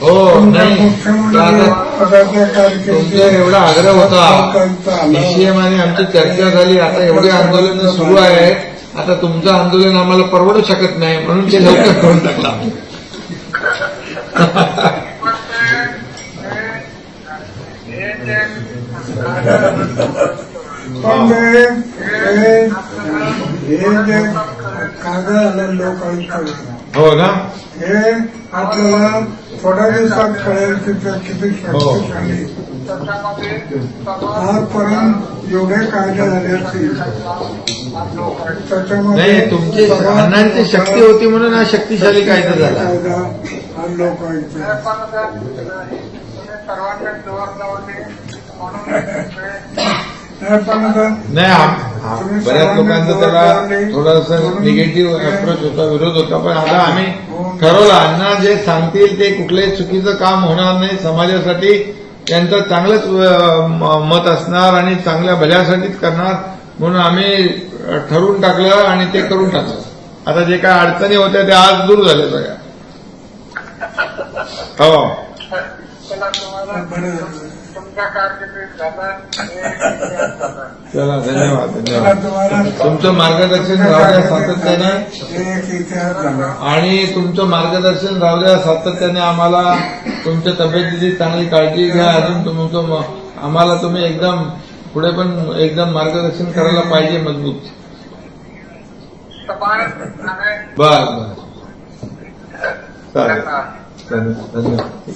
हो नाही. मुख्यमंत्री दादा, पदाच्या तुमचा कारकिर्दीत एवढा आग्रह होता. बीसीएम आणि आमची चर्चा झाली. आता एवढे आंदोलन सुरू आहे. आता तुमचं आंदोलन आम्हाला परवडू शकत नाही म्हणून ते लवकर करून टाकला. पण जे कागद आलं लोकांकडे हो ना? हे आपल्याला थोड्या दिवसात कळेल की ते किती हो. शक्तिशाली आजपर्यंत एवढे कायदे झाले असतील. त्याच्यामध्ये नाही तुमची अण्णांची शक्ती होती म्हणून हा शक्तिशाली कायदा झाला. कायदा हा लोकांचा. नाही पण आता नाही आम- आम- बऱ्याच लोकांचा त्याला थोडासा निगेटिव्ह अप्रोच होता विरोध होता पण आता आम्ही ठरवलं अण्णा जे सांगतील ते कुठलंही चुकीचं काम होणार नाही. समाजासाठी त्यांचं चांगलंच अ, म- मत असणार आणि चांगल्या भल्यासाठीच करणार म्हणून आम्ही अ, ठरवून टाकलं आणि ते करून टाकलं. आता जे काय अडचणी होत्या त्या आज दूर झाल्या सगळ्या हो. चला धन्यवाद धन्यवाद. तुमचं मार्गदर्शन राहूया सातत्याने आणि तुमचं मार्गदर्शन राहूया सातत्याने आम्हाला तुमच्या तब्येतीची चांगली काळजी घ्या. अजून तुमचं आम्हाला तुम्ही एकदम पुढे पण एकदम मार्गदर्शन करायला पाहिजे मजबूत. बर बर. चालेल. धन्यवाद.